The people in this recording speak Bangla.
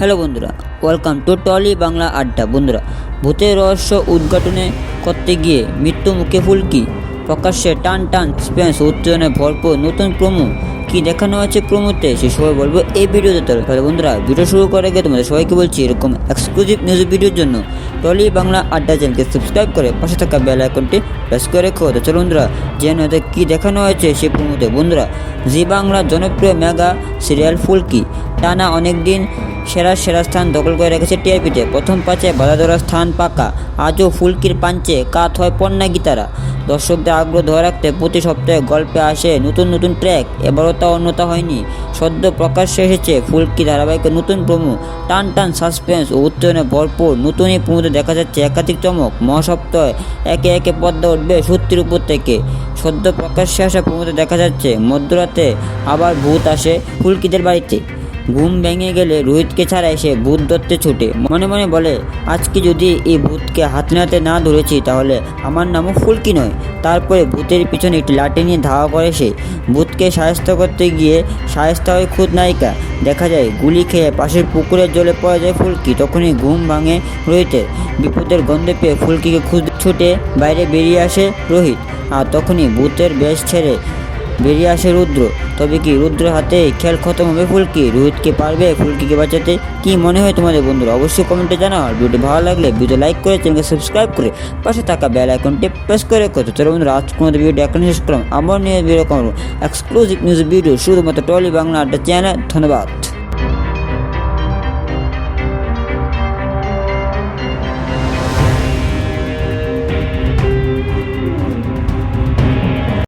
হ্যালো বন্ধুরা ওয়েলকাম টু টলি বাংলা আড্ডা বন্ধুরা, ভূতের রহস্য উদ্ঘাটনে করতে গিয়ে মৃত্যু মুখে ফুলকি প্রকাশ্যে টান টান স্পেন্স উত্তেজনে ভরপুর নতুন প্রোমো কি দেখানো আছে প্রোমোতে সে সবাই বলব এই ভিডিওতে তাহলে তাহলে বন্ধুরা ভিডিও শুরু করে গিয়ে তোমাদের সবাইকে বলছি এরকম এক্সক্লুসিভ নিউজ ভিডিওর জন্য টলি বাংলা আড্ডা চ্যানেলকে সাবস্ক্রাইব করে পাশে থাকা বেল আইকনটি প্রেস করে রেখো। তো চলো বন্ধুরা যেন এদের কী দেখানো হয়েছে সে প্রোমোতে বন্ধুরা, জি বাংলার জনপ্রিয় মেগা সিরিয়াল ফুলকি টানা অনেক দিন সেরা সেরা স্থান দখল করে রেখেছে টিআরপিতে। প্রথম পাঁচে বাধা ধরার স্থান পাকা, আজও ফুলকির পাঞ্চে কাত হয় পণ্যা গীতারা। দর্শকদের আগ্রহ ধরে রাখতে প্রতি সপ্তাহে গল্পে আসে নতুন নতুন ট্র্যাক, এবারও তা অন্যতা হয়নি। সদ্য প্রকাশ্যে এসেছে ফুলকি ধারাবাহিকের নতুন প্রমো, টান টান সাসপেন্স ও উত্তরণে ভরপুর। নতুন এই প্রমোতে দেখা যাচ্ছে একাধিক চমক, মহাসপ্তাহে একে একে পদ্মা উঠবে সত্যির উপর থেকে। সদ্য প্রকাশ্যে আসা প্রমোতে দেখা যাচ্ছে মধ্যরাতে আবার ভূত আসে ফুলকিদের বাড়িতে। ঘুম ভেঙে গেলে রোহিতকে ছাড়াই সে ভূত ধরতে ছুটে। মনে মনে বলে, আজকে যদি এই ভূতকে হাতে নাতে না ধরেছি, তাহলে আমার নামও ফুলকি নয়। তারপরে ভূতের পিছনে একটি লাঠি নিয়ে ধাওয়া করে সে। ভূতকে সাহায্য করতে গিয়ে সাহায্য হয় খুদ নায়িকা। দেখা যায়, গুলি খেয়ে পাশের পুকুরের জলে পড়ে যায় ফুলকি। তখনই ঘুম ভাঙে রোহিতের। বিপদের গন্ধে পেয়ে ফুলকিকে খুঁজ ছুটে বাইরে বেরিয়ে আসে রোহিত। আর তখনই ভূতের বেশ ছেড়ে বেরিয়ে আসে রুদ্র। তবে কি রুদ্র হাতে খেল খতম হবে ফুলকি? রোহিতকে পারবে ফুলকিকে বাঁচাতে? কি মনে হয় তোমাদের বন্ধুরা? অবশ্যই কমেন্টে জানাও। আর ভিডিও ভালো লাগলে ভিডিও লাইক করে চ্যানেলকে সাবস্ক্রাইব করে পাশে থাকা বেল আইকনটি প্রেস করে করতে চলো বন্ধুরা আজ কোনো ভিডিও এখন শেষ করলাম। আমার নিয়ে করব এক্সক্লুসিভ নিউজ ভিডিও শুধুমাত্র টলি বাংলা আড্ডা চ্যানেল ধন্যবাদ।